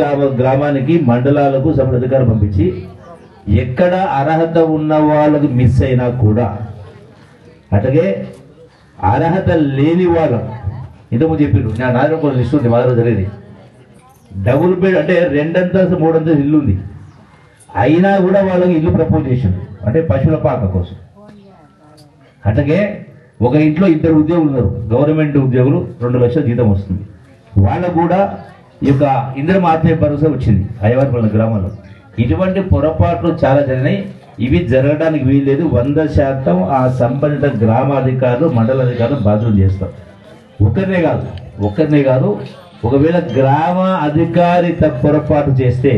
గ్రామ గ్రామానికి మండలాలకు సభ పంపించి ఎక్కడ అర్హత ఉన్న వాళ్ళకి మిస్ అయినా కూడా అట్లాగే అర్హత లేని వాళ్ళు ఇంతకుముందు చెప్పిండు నా నాయన ఒక లిస్ట్ ఉంది మా జరిగింది. డబుల్ బెడ్ అంటే రెండంతస్తు మూడంతస్తు ఇల్లు ఉంది. అయినా కూడా వాళ్ళకి ఇల్లు ప్రపోజ్ చేసిండు అంటే పశువుల పాక కోసం. అట్లాగే ఒక ఇంట్లో ఇద్దరు ఉద్యోగులు ఉన్నారు. గవర్నమెంట్ ఉద్యోగులు రెండు లక్షల జీతం వస్తుంది. వాళ్ళకు కూడా ఈ యొక్క ఇందిరం ఆత్మీయ భరోసా వచ్చింది అయ్యవారిపల్లి గ్రామంలో. ఇటువంటి పొరపాట్లు చాలా జరిగినాయి. ఇవి జరగడానికి వీల్లేదు. వంద శాతం ఆ సంబంధిత గ్రామాధికారులు మండల అధికారులు బాధ్యత చేస్తారు. ఒకరినే కాదు ఒకరినే కాదు ఒకవేళ గ్రామ అధికారి పొరపాటు చేస్తే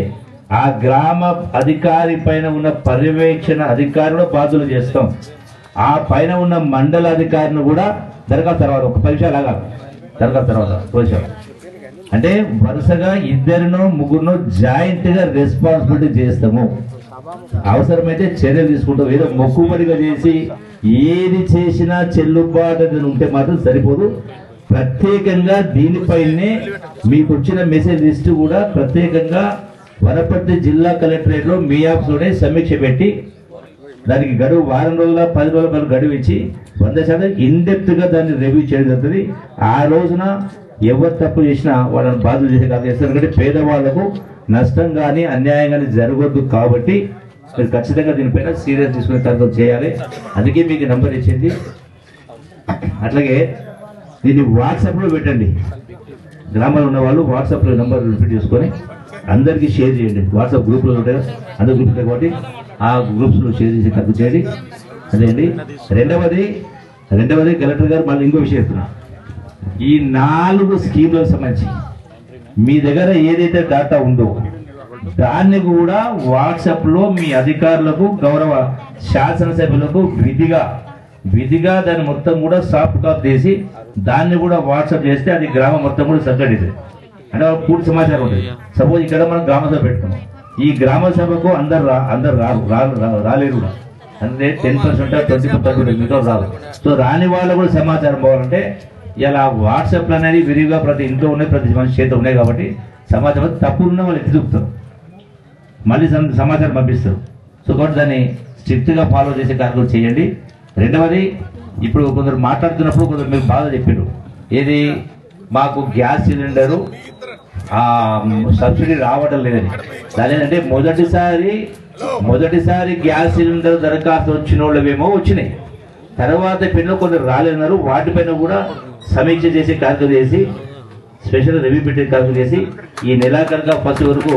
ఆ గ్రామ అధికారి పైన ఉన్న పర్యవేక్షణ అధికారులు బాధ్యులు చేస్తాం. ఆ పైన ఉన్న మండల అధికారిని కూడా దరఖాస్తు తర్వాత ఒక పరీక్ష లాగా దరఖాస్తు తర్వాత తోచాం అంటే వరుసగా ఇద్దరినో ముగ్గురునో జాయింట్గా రెస్పాన్సిబిలిటీ చేస్తాము. అవసరమైతే చర్యలు తీసుకుంటాం. ఏదో మొక్కుబడిగా చేసి ఏది చేసినా చెల్లుబాటు ఉంటే మాత్రం సరిపోదు. ప్రత్యేకంగా దీనిపైనే మీకు వచ్చిన మెసేజ్ లిస్ట్ కూడా ప్రత్యేకంగా వనపర్తి జిల్లా కలెక్టరేట్లో మీ ఆఫీస్లోనే సమీక్ష పెట్టి దానికి గడువు వారం రోజుల పది రోజుల గడువు ఇచ్చి వంద శాతం ఇన్డెప్త్గా దాన్ని రివ్యూ చేయడం జరుగుతుంది. ఆ రోజున ఎవరు తప్పు చేసినా వాళ్ళని బాధలు చేసే కాదు. చేస్తారు ఎందుకంటే పేదవాళ్ళకు నష్టం కానీ అన్యాయం కానీ జరగొద్దు కాబట్టి మీరు ఖచ్చితంగా దీనిపైన సీరియస్ తీసుకునే తర్వాత చేయాలి. అందుకే మీకు నంబర్ ఇచ్చింది. అట్లాగే దీన్ని వాట్సాప్లో పెట్టండి. గ్రామంలో ఉన్న వాళ్ళు వాట్సాప్లో నెంబర్ రిపీట్ చేసుకొని అందరికీ షేర్ చేయండి. వాట్సాప్ గ్రూప్లో ఉంటాయి అందరు గ్రూప్ ఉంటాయి కాబట్టి ఆ గ్రూప్స్లో షేర్ చేసి తగ్గు చేయండి. అదేండి రెండవది రెండవది కలెక్టర్ గారు మళ్ళీ ఇంకో విషయం చెప్తున్నా. ఈ నాలుగు స్కీమ్లకు సంబంధించి. మీ దగ్గర ఏదైతే డేటా ఉందో దాన్ని కూడా వాట్సాప్లో మీ అధికారులకు గౌరవ శాసనసభ్యులకు విధిగా విధిగా దాన్ని మొత్తం కూడా సాఫ్ట్ కాపీ చేసి దాన్ని కూడా వాట్సాప్ చేస్తే అది గ్రామం మొత్తం కూడా సంఘటిత అంటే పూర్తి సమాచారం ఉంటుంది. సపోజ్ ఇక్కడ మనం గ్రామ సభ పెట్టుకున్నాం. ఈ గ్రామ సభకు అందరు రా అందరు రారు రారు రాలేరు కూడా. అంటే టెన్ పర్సెంట్ ట్వంటీ పర్సెంట్ మిగతా రాదు సో రాని వాళ్ళు కూడా సమాచారం పోవాలంటే ఇలా వాట్సాప్లు అనేది విరివిగా ప్రతి ఇంట్లో ఉన్నాయి ప్రతి మనిషి చేత ఉన్నాయి కాబట్టి సమాచారం తప్పులు ఉన్న వాళ్ళు ఎత్తి చూపుతారు మళ్ళీ సమాచారం పంపిస్తారు. సో కాబట్టి దాన్ని స్ట్రిక్ట్గా ఫాలో చేసే కార్యక్రమం చేయండి. రెండవది ఇప్పుడు కొందరు మాట్లాడుతున్నప్పుడు కొందరు మీరు బాధ చెప్పారు. ఏది? మాకు గ్యాస్ సిలిండరు సబ్సిడీ రావడం లేదని. దాని ఏంటంటే మొదటిసారి మొదటిసారి గ్యాస్ సిలిండర్ దరఖాస్తు వచ్చిన వాళ్ళవేమో వచ్చినాయి. తర్వాత పిల్లలు కొందరు రాలేన్నారు వాటిపైన కూడా సమీక్ష చేసి కార్యక్రమం చేసి స్పెషల్ రివ్యూ పెట్టే కార్యక్రమం చేసి ఈ నెలాఖరుగా ఫస్ట్ వరకు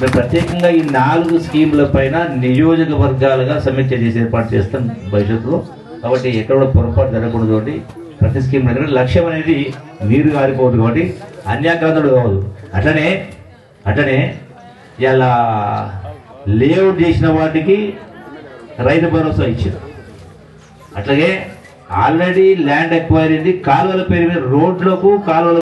మేము ప్రత్యేకంగా ఈ నాలుగు స్కీముల పైన నియోజకవర్గాలుగా సమీక్ష చేసి ఏర్పాటు చేస్తాం భవిష్యత్తులో. కాబట్టి ఎక్కడ కూడా పొరపాటు జరగకూడదు కాబట్టి ప్రతి స్కీమ్ దగ్గర లక్ష్యం అనేది నీరు గారిపోదు కాబట్టి అన్యాక్రాంతుడు కావద్దు. అట్లనే అట్లనే ఇలా లేఅవుట్ చేసిన వాటికి రైతు భరోసా ఇచ్చారు. అట్లాగే ఆల్రెడీ ల్యాండ్ ఎక్వైర్ అయింది కాలువల పేరు మీద రోడ్లకు కాలువల